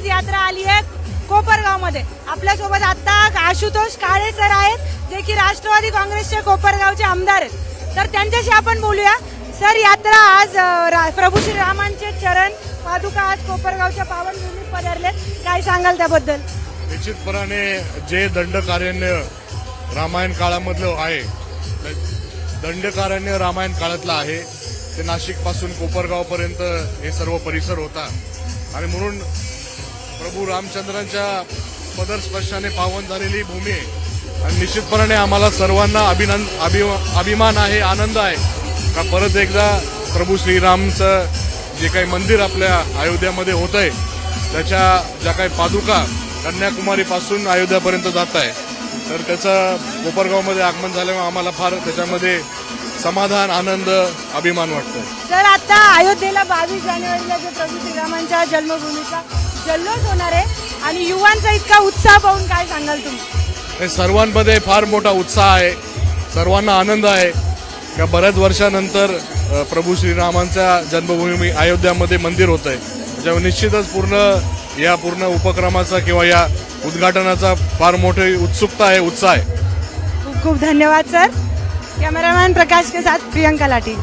आज यात्रा आली आहे कोपरगावमध्ये. आपल्यासोबत आता आशुतोष काळे सर आहेत जे की राष्ट्रवादी काँग्रेसचे कोपरगावचे आमदार आहेत. तर त्यांच्याशी आपण बोलूया. सर यात्रा आज अ, रा- प्रभू श्रीरामांचे चरण पादुका आज कोपरगावच्या पावनभूमीत पधारले काय सांगाल त्याबद्दल? निश्चितपणाने जे दंडकारण्य रामायण काळामधलं आहे दंडकारण्य रामायण काळातलं आहे ते नाशिकपासून कोपरगावपर्यंत हे सर्व परिसर होता. आणि म्हणून प्रभू रामचंद्रांच्या पदरस्पर्शाने पावन झालेली भूमी आहे. आणि निश्चितपणाने आम्हाला सर्वांना अभिनंद अभि- अभिमान आहे आनंद आहे. का परत एकदा प्रभू श्रीरामचं जे काही मंदिर आपल्या अयोध्यामध्ये होत आहे त्याच्या ज्या काही पादुका कन्याकुमारीपासून अयोध्यापर्यंत जात आहे तर त्याचं कोपरगावमध्ये आगमन झाल्यामुळे आम्हाला फार त्याच्यामध्ये समाधान आनंद अभिमान वाटतो सर आता अयोध्येला बावीस जानेवारीला जे प्रभू श्रीरामांच्या जन्मभूमीचा जल्लोष होणार आहे. आणि युवांचा इतका उत्साह पाहून काय सांगाल तुम्ही? हे सर्वांमध्ये फार मोठा उत्साह आहे. सर्वांना आनंद आहे. का बऱ्याच वर्षानंतर अ, प्रभू श्रीरामांच्या जन्मभूमी अयोध्यामध्ये मंदिर होत आहे. त्याच्यामुळे निश्चितच पूर्ण या पूर्ण उपक्रमाचा किंवा या उद्घाटनाचा फार मोठी उत्सुकता आहे उत्साह आहे. खूप खूप धन्यवाद सर. कॅमेरामॅन प्रकाश के साथ प्रियंका लाठी.